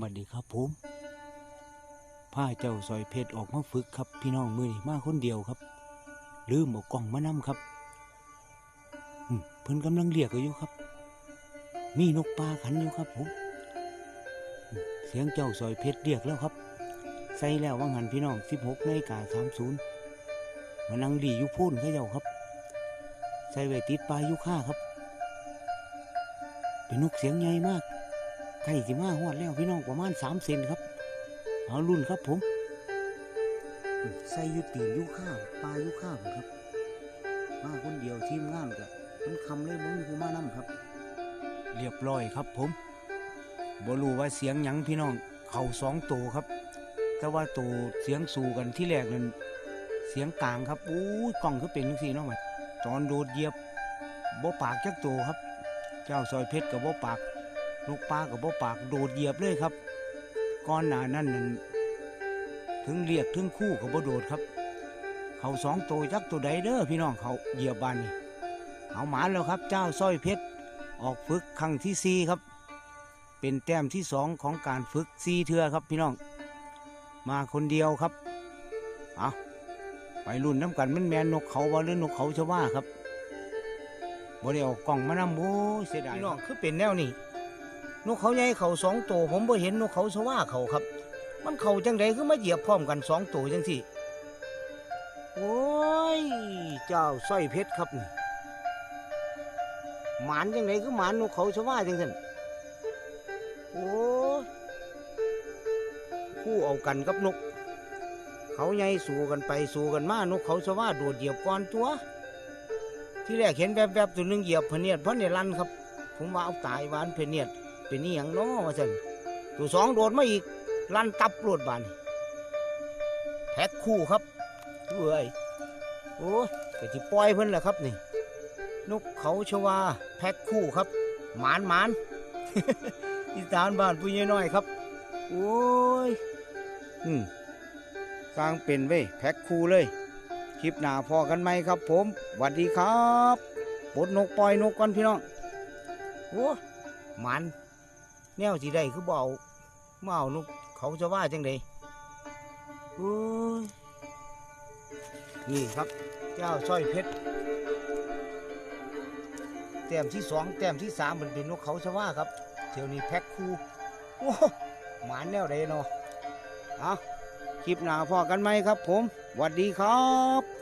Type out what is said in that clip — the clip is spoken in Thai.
บัดดีครับผมผ้าเจ้าซอยเพชรออกมาฝึกครับ พี่น้องมือนี่มาคนเดียวครับ ลืมเอากล่องมานํครับเพิ่นกำลังเรียกอยู่ครับ มีนกปลาขันอยู่ครับผมเสียงเจ้าซอยเพชรเรียกแล้วครับ ใส่แล้วว่างหันพี่น้อง16นาฬิกา30มานั่งดีอยู่พูนเขาเจ้าครับ ใส่ไว้ติดปลายยุค่าครับ เป็นนกเสียงใหญ่มาก ใกล้สิมาฮอดแล้วพี่น้องประมาณสามเซนครับ เอารุ่นครับผม ใส่ยุตีนยุข้าวปลายุข้าวครับ มาคนเดียวทีมงานกะมันคำเลยมึงผู้มานํครับ เรียบร้อยครับผมบรู้ว่าเสียงหยังพี่น้อง เข่าสองตัวครับ แต่ว่าตัวเสียงสู่กันที่แรกนั้นเสียงกลางครับอู้กล้องคือเป็นจังซี่เนาะมันตอนโดดเยียบบ่ปากจักตัวครับ เจ้าซอยเพชรกับบ่ปาก นกปลากับบ่ปากโดดเหยียบเลยครับก้อนหนานั่นนั่นถึงเรียกถึงคู่กับบ่โดดครับ เขาสองตัวจักตัวใดเด้อพี่น้องเขาเหยียบบานนี่เอาหมาแล้วครับ เจ้าสร้อยเพชรออกฝึกครั้งที่สี่ครับ เป็นแต้มที่สองของการฝึกซีเทือครับพี่น้อง มาคนเดียวครับเอาไปรุ่นน้ำกันมันแมนนกเขาบ่หรือนกเขาชว่าครับบ่ได้เออกกล่องมานำโอ้เสียดายพี่น้องคือเป็นแนวนี้ นกเขาใหญ่เขาสองตัวผมบ่เห็นนกเขาสว่าเขาครับ มันเขาจังไดคือมาเหยียบพร้อมกันสองตัวจังสิโอ้ยเจ้าสร้อยเพชรครับนี่หมานจังไดคือหมานนกเขาสว่าจังสันโอ้คู่เอากันกับนก เขาใหญ่สู้กันไปสู้กันมานกเขาสว่าโดดเหยียบก่อนตัว ที่แรกเห็นแวบๆตัวหนึงเหยียบพเนียดเพราะเนี่ยลันครับ ผมว่าเอาตายวานเพเนียด เป็นนี่อย่างน้อว่าสันตัวสองโดดมาอีกลั่นตับโลดบานแพ็คคู่ครับเอ้ยโอ้ยก็จะปล่อยเพิ่นแหละครับนี่ นกเขาชวาแพ็คคู่ครับ หมานหมานอีสานบ้านปุ้ยน้อยครับ โอ้ย อืมสร้างเป็นเว้ยแพ็คคู่เลย คลิปหน้าพอกันไหมครับ ผมสวัสดีครับปลดนกปล่อยนกก่อนพี่น้อง โอ้หมัน แนวสีได้คือเบเอามาเอานกเขาจะว่าจังไดโอ้ยนี่ครับ เจ้าสร้อยเพชรแต้มที่สองแต้มที่สามมันเป็นนกเขาจะว่าครับเที่ยวนี้แพ็คคู่โอ้หมานแนวใดเนาะเอาคลิปหน้าพอกันไหมครับผมสวัสดีครับ